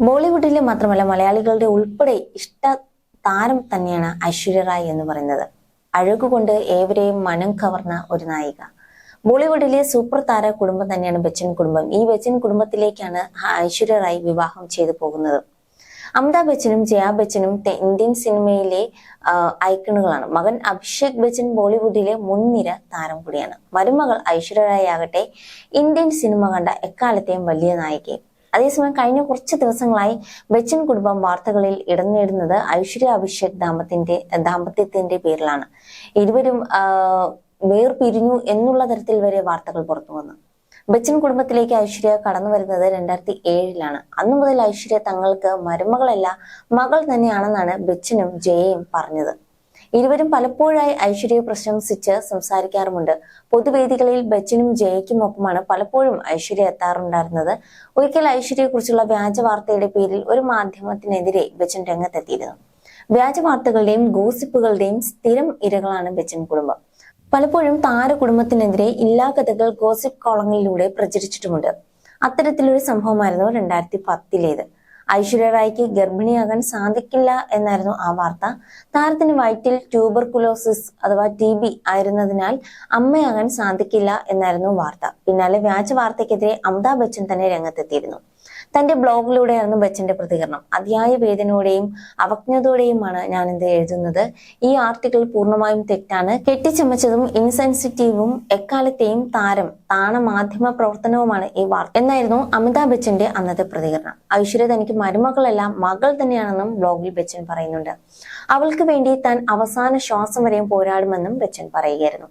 ബോളിവുഡിലെ മാത്രമല്ല മലയാളികളുടെ ഉൾപ്പെടെ ഇഷ്ട താരം തന്നെയാണ് ഐശ്വര്യ റായ് എന്ന് പറയുന്നത്. അഴകുകൊണ്ട് ഏവരെയും മനം കവർന്ന ഒരു നായിക. ബോളിവുഡിലെ സൂപ്പർ താര കുടുംബം തന്നെയാണ് ബച്ചൻ കുടുംബം. ഈ ബച്ചൻ കുടുംബത്തിലേക്കാണ് ഐശ്വര്യ റായ് വിവാഹം ചെയ്തു പോകുന്നത്. അമിതാഭ് ബച്ചനും ജയാ ബച്ചനും ഇന്ത്യൻ സിനിമയിലെ ഐക്കണുകളാണ്. മകൻ അഭിഷേക് ബച്ചൻ ബോളിവുഡിലെ മുൻനിര താരം കൂടിയാണ്. മരുമകൾ ഐശ്വര്യ റായ് ആകട്ടെ ഇന്ത്യൻ സിനിമ കണ്ട എക്കാലത്തെയും വലിയ നായികയും. അതേസമയം കഴിഞ്ഞ കുറച്ച് ദിവസങ്ങളായി ബച്ചൻ കുടുംബം വാർത്തകളിൽ ഇടം നേടുന്നത് ഐശ്വര്യ അഭിഷേക് ദാമ്പത്യത്തിന്റെ ദാമ്പത്യത്തിന്റെ പേരിലാണ്. ഇരുവരും വേർ വേർപിരിഞ്ഞു എന്നുള്ള തരത്തിൽ വരെ വാർത്തകൾ പുറത്തു വന്നു. ബച്ചൻ കുടുംബത്തിലേക്ക് ഐശ്വര്യ കടന്നു വരുന്നത് രണ്ടായിരത്തി ഏഴിലാണ് അന്നു മുതൽ ഐശ്വര്യ തങ്ങൾക്ക് മരുമകളല്ല മകൾ തന്നെയാണെന്നാണ് ബച്ചനും ജയയും പറഞ്ഞത്. ഇരുവരും പലപ്പോഴായി ഐശ്വര്യയെ പ്രശംസിച്ച് സംസാരിക്കാറുമുണ്ട്. പൊതുവേദികളിൽ ബച്ചനും ജയയ്ക്കും ഒപ്പമാണ് പലപ്പോഴും ഐശ്വര്യ എത്താറുണ്ടായിരുന്നത്. ഒരിക്കൽ ഐശ്വര്യയെ കുറിച്ചുള്ള വ്യാജ വാർത്തയുടെ പേരിൽ ഒരു മാധ്യമത്തിനെതിരെ ബച്ചൻ രംഗത്തെത്തിയിരുന്നു. വ്യാജ വാർത്തകളുടെയും ഗോസിപ്പുകളുടെയും സ്ഥിരം ഇരകളാണ് ബച്ചൻ കുടുംബം. പലപ്പോഴും താര കുടുംബത്തിനെതിരെ ഇല്ലാ കഥകൾ ഗോസിപ്പ് കോളങ്ങളിലൂടെ പ്രചരിച്ചിട്ടുമുണ്ട്. അത്തരത്തിലൊരു സംഭവമായിരുന്നു രണ്ടായിരത്തി പത്തിലേത്. ഐശ്വര്യ റായ്ക്ക് ഗർഭിണിയാകാൻ സാധിക്കില്ല എന്നായിരുന്നു ആ വാർത്ത. താരത്തിന് വയറ്റിൽ ട്യൂബർകുലോസിസ് അഥവാ ടി ബി ആയിരുന്നതിനാൽ അമ്മയാകാൻ സാധിക്കില്ല എന്നായിരുന്നു വാർത്ത. പിന്നാലെ വ്യാജ വാർത്തയ്ക്കെതിരെ അമിതാഭ് ബച്ചൻ തന്നെ രംഗത്തെത്തിയിരുന്നു. തന്റെ ബ്ലോഗിലൂടെയായിരുന്നു ബച്ചന്റെ പ്രതികരണം. അതിയായ വേദനയോടെയും അവജ്ഞതയോടെയുമാണ് ഞാൻ എന്ത് എഴുതുന്നത്. ഈ ആർട്ടിക്കിൾ പൂർണമായും തെറ്റാണ്. കെട്ടിച്ചമച്ചതും ഇൻസെൻസിറ്റീവും എക്കാലത്തെയും താരം താണ മാധ്യമ പ്രവർത്തനവുമാണ് ഈ വാർത്ത. എന്നായിരുന്നു അമിതാഭ് ബച്ചന്റെ അന്നത്തെ പ്രതികരണം. ഐശ്വര്യ തനിക്ക് മരുമകളെല്ലാം മകൾ തന്നെയാണെന്നും ബ്ലോഗിൽ ബച്ചൻ പറയുന്നുണ്ട്. അവൾക്ക് വേണ്ടി താൻ അവസാന ശ്വാസം വരെയും പോരാടുമെന്നും ബച്ചൻ പറയുകയായിരുന്നു.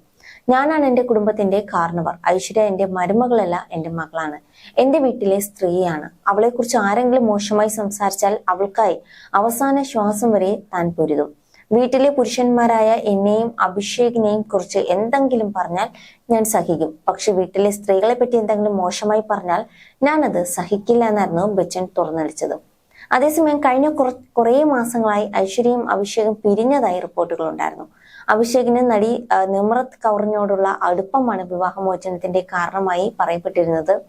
ഞാനാണ് എന്റെ കുടുംബത്തിന്റെ കാരണവർ ഐശ്വര്യ എന്റെ മരുമകളല്ല എന്റെ മകളാണ്. എന്റെ വീട്ടിലെ സ്ത്രീയാണ്. അവളെക്കുറിച്ച് ആരെങ്കിലും മോശമായി സംസാരിച്ചാൽ അവൾക്കായി അവസാന ശ്വാസം വരെ താൻ പൊരുതും. വീട്ടിലെ പുരുഷന്മാരായ എന്നെയും അഭിഷേകിനെയും കുറിച്ച് എന്തെങ്കിലും പറഞ്ഞാൽ ഞാൻ സഹിക്കും. പക്ഷെ വീട്ടിലെ സ്ത്രീകളെ പറ്റി എന്തെങ്കിലും മോശമായി പറഞ്ഞാൽ ഞാനത് സഹിക്കില്ല എന്നായിരുന്നു ബച്ചൻ തുറന്നടിച്ചത്. അതേസമയം കഴിഞ്ഞ കുറ- കുറേ മാസങ്ങളായി ഐശ്വര്യയും അഭിഷേകും പിരിഞ്ഞതായി റിപ്പോർട്ടുകൾ ഉണ്ടായിരുന്നു. അഭിഷേകിന് നടി നിമ്രത് കൗറിനോടുള്ള അടുപ്പമാണ് വിവാഹമോചനത്തിന്റെ കാരണമായി പറയപ്പെട്ടിരുന്നത്.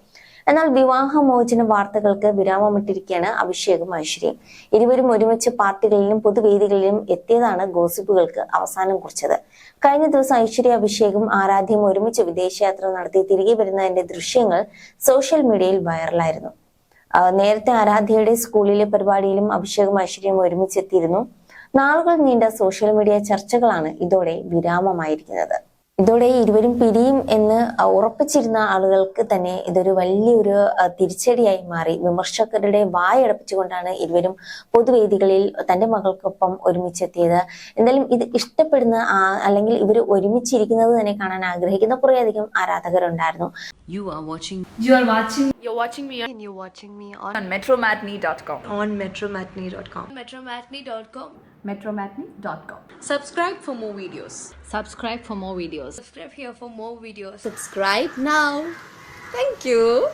എന്നാൽ വിവാഹമോചന വാർത്തകൾക്ക് വിരാമമിട്ടിരിക്കുകയാണ് അഭിഷേകും ഐശ്വര്യയും. ഇരുവരും ഒരുമിച്ച് പാർട്ടികളിലും പൊതുവേദികളിലും എത്തിയതാണ് ഗോസിപ്പുകൾക്ക് അവസാനം കുറിച്ചത്. കഴിഞ്ഞ ദിവസം ഐശ്വര്യ അഭിഷേകും ആരാധ്യയും ഒരുമിച്ച് വിദേശയാത്ര നടത്തി തിരികെ വരുന്നതിന്റെ ദൃശ്യങ്ങൾ സോഷ്യൽ മീഡിയയിൽ വൈറലായിരുന്നു. നേരത്തെ ആരാധ്യയുടെ സ്കൂളിലെ പരിപാടിയിലും അഭിഷേകും ഐശ്വര്യയും ഒരുമിച്ചെത്തിയിരുന്നു. നാളുകൾ നീണ്ട സോഷ്യൽ മീഡിയ ചർച്ചകളാണ് ഇതോടെ വിരാമമായിരിക്കുന്നത്. ഇതോടെ ഇരുവരും പിരിയും എന്ന് ഉറപ്പിച്ചിരുന്ന ആളുകൾക്ക് തന്നെ ഇതൊരു വലിയൊരു തിരിച്ചടിയായി മാറി വിമർശകരുടെ വായടപ്പിച്ചുകൊണ്ടാണ് ഇരുവരും പൊതുവേദികളിൽ തന്റെ മകൾക്കൊപ്പം ഒരുമിച്ചെത്തിയത് എന്തായാലും ഇത് ഇഷ്ടപ്പെടുന്ന അല്ലെങ്കിൽ ഇവർ ഒരുമിച്ചിരിക്കുന്നത് തന്നെ കാണാൻ ആഗ്രഹിക്കുന്ന കുറേയധികം ആരാധകരുണ്ടായിരുന്നു You are watching You are watching You're watching me and you're watching me on, on metromatney.com. on metromatney.com. metromatney.com. Metromatney.com. Subscribe for more videos. subscribe for more videos. Subscribe here for more videos. Subscribe now. Thank you.